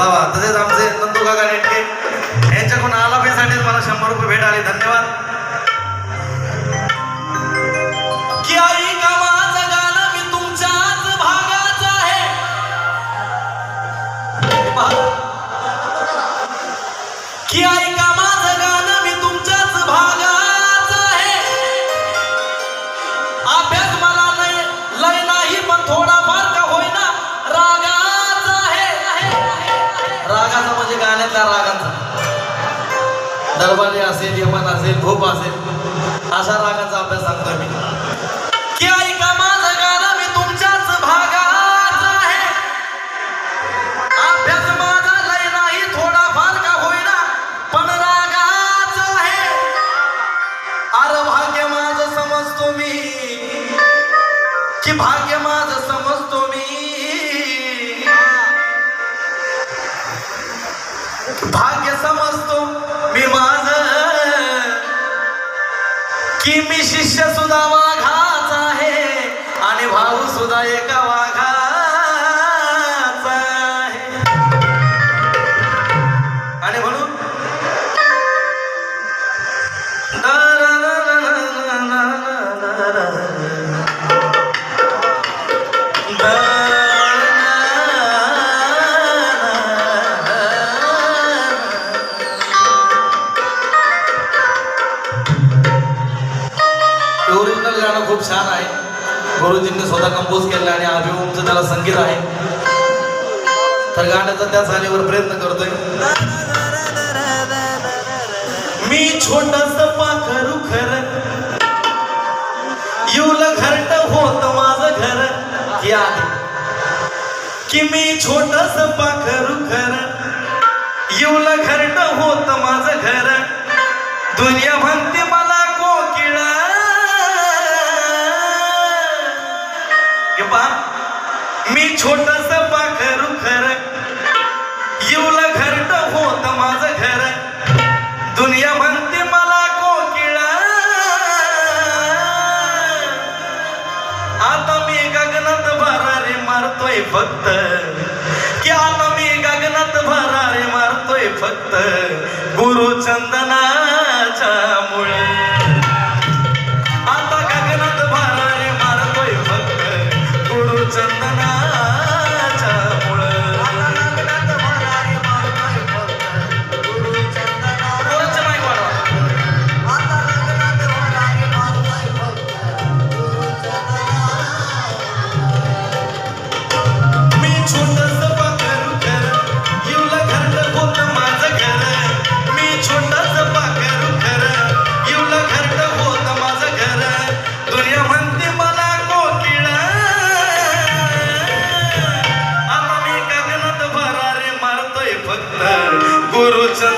तसेच आमचे नंदू काका नेटके यांच्याकडून आलापेसाठीच मला शंभर रुपये भेट आली. धन्यवाद. की आई का माझं गाणं मी तुमच्याच भागाचं आहे? अभ्यास मला नाही लय नाही पण थोडा दरबारी असेल यमन असेल भूप असेल अशा रागाचा अभ्यास सांगतोय मी. की ऐका माझं गाणं मी तुमच्याच भागाचा आहे. अभ्यास माझा लय नाही थोडा फार का होईना पण रागाचा आहे. अरे भाग्य माझं समजतो मी. की भाग्य माझं की मी शिष्य सुद्धा वाघाच आहे आणि भाऊ सुद्धा एका वाघाचा आहे आणि म्हणून ओरिजिनल गाणं खूप छान आहे. गुरुजींनी स्वतः कंपोज केलं आणि अभिओमचं त्याला संगीत आहे. तर गाण्याचा त्या सालीवर प्रयत्न करतोय. मी छोटस पाखरू खर. येऊल घरट होत माझ घर. हे आहे की मी छोटस पाखरू खर. येऊल घरट होत माझ घर. दुनिया म्हणते मला छोटस पाखरू खर येऊल घरट होत माझं घर. दुनिया म्हणते मला कोकिळा. आता मी गगनात भरारे मारतोय फक्त. की आता मी गगनात भरारे मारतोय फक्त. गुरुचंद आता मी गगनात